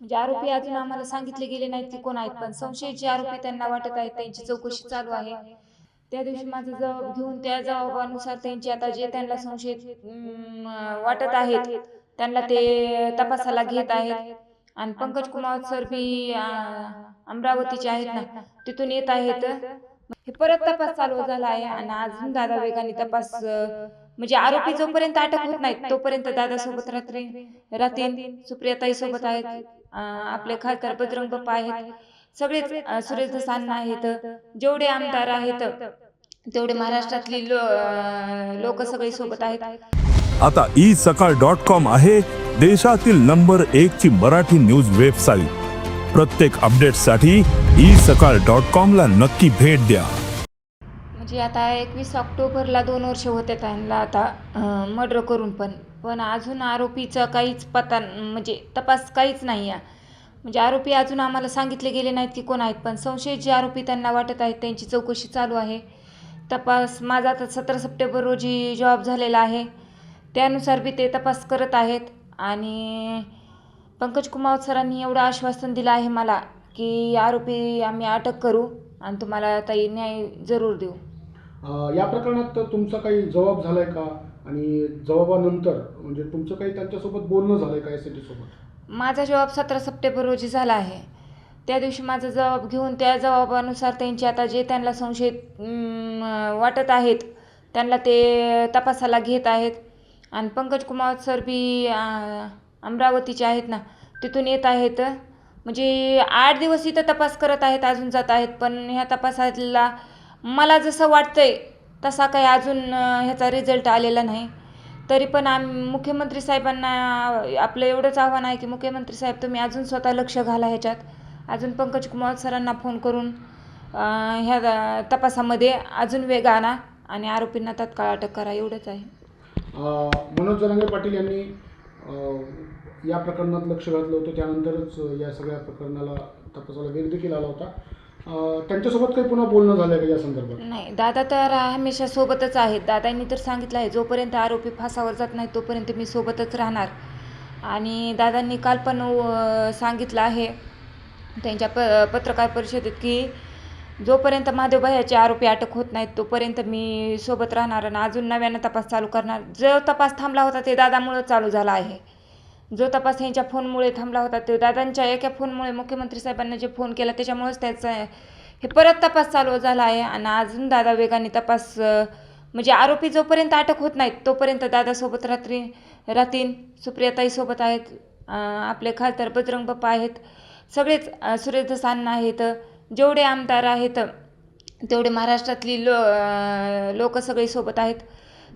म्हणजे आरोपी अजून आम्हाला सांगितले गेले नाहीत की कोण आहेत पण संशयित आरोपी त्यांना वाटत आहेत त्यांची चौकशी चालू आहे. त्या दिवशी माझा जबाब घेऊन त्या जबाबानुसार त्यांची आता जे त्यांना संशयित वाटत आहेत त्यांना ते तपासाला घेत आहेत. आणि पंकज कुमार सर बी अमरावतीचे आहेत ना तिथून येत आहेत. हे परत तपास चालू झाला आहे आणि अजून दादा वेगाने तपास म्हणजे आरोपी जोपर्यंत अटक होत नाहीत तोपर्यंत दादा सोबत रात्री राहतील. सुप्रियाताई सोबत आहेत. आपले खासदार बजरंग बाप्पा आहेत. सगळेच सुरेश दसांना आहेत. जेवढे आमदार आहेत तेवढे महाराष्ट्रातली लोक सगळे सोबत आहेत. आता ई सकाळ डॉट कॉम आहे देशातील नंबर एक ची मराठी न्यूज वेबसाईट. प्रत्येक अपडेटसाठी ई सकाळ डॉट कॉम ला नक्की भेट द्या. म्हणजे आता एकवीस ऑक्टोबरला दोन वर्ष होते त्यांना आता मर्डर करून पण. पण अजून आरोपीचा काहीच पत्ता म्हणजे तपास काहीच नाही आहे म्हणजे आरोपी अजून आम्हाला सांगितले गेले नाहीत की कोण आहेत पण संशयित जे आरोपी त्यांना वाटत आहेत त्यांची चौकशी चालू आहे. तपास माझा आता सतरा सप्टेंबर रोजी जॉब झालेला आहे. त्यानुसार बी ते तपास करत आहेत आणि पंकज कुमार सरांनी एवढं आश्वासन दिलं आहे मला की आरोपी आम्ही अटक करू आणि तुम्हाला ताई न्याय जरूर देऊ. या प्रकरणात तुमचा काही जबाब झालाय का? आणि जबाबानंतर म्हणजे तुमचं काही त्यांच्यासोबत बोलणं झालंय का एस सोबत? माझा जवाब सतरा सप्टेंबर रोजी झाला आहे. त्या दिवशी माझा जबाब घेऊन त्या जबाबानुसार त्यांची आता जे त्यांना संशयित अं, वाटत आहेत त्यांना ते तपासाला घेत आहेत. आणि पंकज कुमार सर बी अं, अमरावतीचे आहेत ना तिथून येत आहेत. म्हणजे आठ दिवस इथं तपास करत आहेत अजून जात आहेत. पण ह्या तपासाला मला जसं वाटतंय तसा काही अजून ह्याचा रिझल्ट आलेला नाही. तरी पण आम मुख्यमंत्री साहेबांना आपलं एवढंच आव्हान आहे की मुख्यमंत्री साहेब तुम्ही अजून स्वतः लक्ष घाला ह्याच्यात. अजून पंकज कुमार सरांना फोन करून ह्या तपासामध्ये अजून वेग आणा आणि आरोपींना तात्काळ अटक करा एवढंच आहे. मनोज जरांगे पाटील यांनी या प्रकरणात लक्ष घातलं होतं. त्यानंतरच या सगळ्या प्रकरणाला तपासाला वेग देखील आला होता. त्यांच्यासोबत काही पुन्हा बोलणं झालं का या संदर्भात? नाही दादा तर हमेशा सोबतच आहेत. दादांनी तर सांगितलं आहे जोपर्यंत आरोपी फासावर जात नाही तोपर्यंत मी सोबतच राहणार. आणि दादांनी काल पण सांगितलं आहे त्यांच्या प पत्रकार परिषदेत की जोपर्यंत महादेवभायाचे आरोपी अटक होत नाहीत तोपर्यंत मी सोबत राहणार आणि अजून नव्यानं तपास चालू करणार. जो तपास थांबला होता ते दादामुळं चालू झाला आहे. जो तपास यांच्या फोनमुळे थांबला होता तो दादांच्या एका फोनमुळे मुख्यमंत्री साहेबांना जे फोन केला त्याच्यामुळेच त्याचा हे परत तपास चालू झाला आहे. आणि अजून दादा वेगाने तपास म्हणजे आरोपी जोपर्यंत अटक होत नाहीत तोपर्यंत दादासोबत रात्री राहतील. सुप्रियाताईसोबत आहेत आपले खासदार बजरंग बाप्पा आहेत. सगळेच सुरेश दसांना आहेत. जेवढे आमदार आहेत तेवढे महाराष्ट्रातली लो लोक सगळे सोबत आहेत.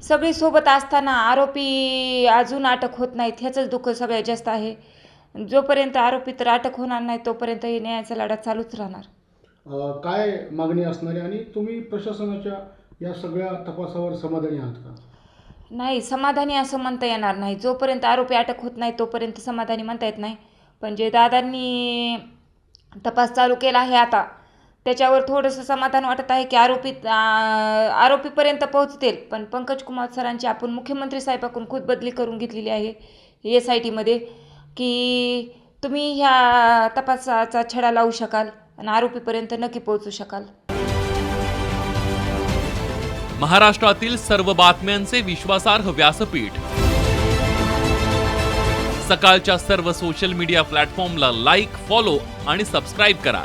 सगळी सोबत असताना आरोपी अजून अटक होत नाहीत ह्याचंच दुःख सगळ्यात जास्त आहे. जोपर्यंत आरोपी तर अटक होणार नाही तोपर्यंत हे न्यायाचा लढा चालूच राहणार. अ, काय मागणी असणार आहे आणि तुम्ही प्रशासनाच्या या सगळ्या तपासावर समाधानी आहात का? नाही समाधानी असं म्हणता येणार नाही. जोपर्यंत आरोपी अटक होत नाही तोपर्यंत समाधानी म्हणता येत नाही. पण जे दादांनी तपास चालू केला आहे आता त्याच्यावर थोडंसं समाधान वाटत आहे की आरोपी आरोपीपर्यंत पोहोचतील. पण पंकज कुमार सरांची आपण मुख्यमंत्री साहेबाकडून खूप बदली करून घेतलेली आहे एस आय टीमध्ये की तुम्ही ह्या तपासाचा छडा लावू शकाल आणि आरोपीपर्यंत नक्की पोहोचू शकाल. महाराष्ट्रातील सर्व बातम्यांचे विश्वासार्ह व्यासपीठ. सकाळच्या सर्व सोशल मीडिया प्लॅटफॉर्मला लाईक फॉलो आणि सबस्क्राईब करा.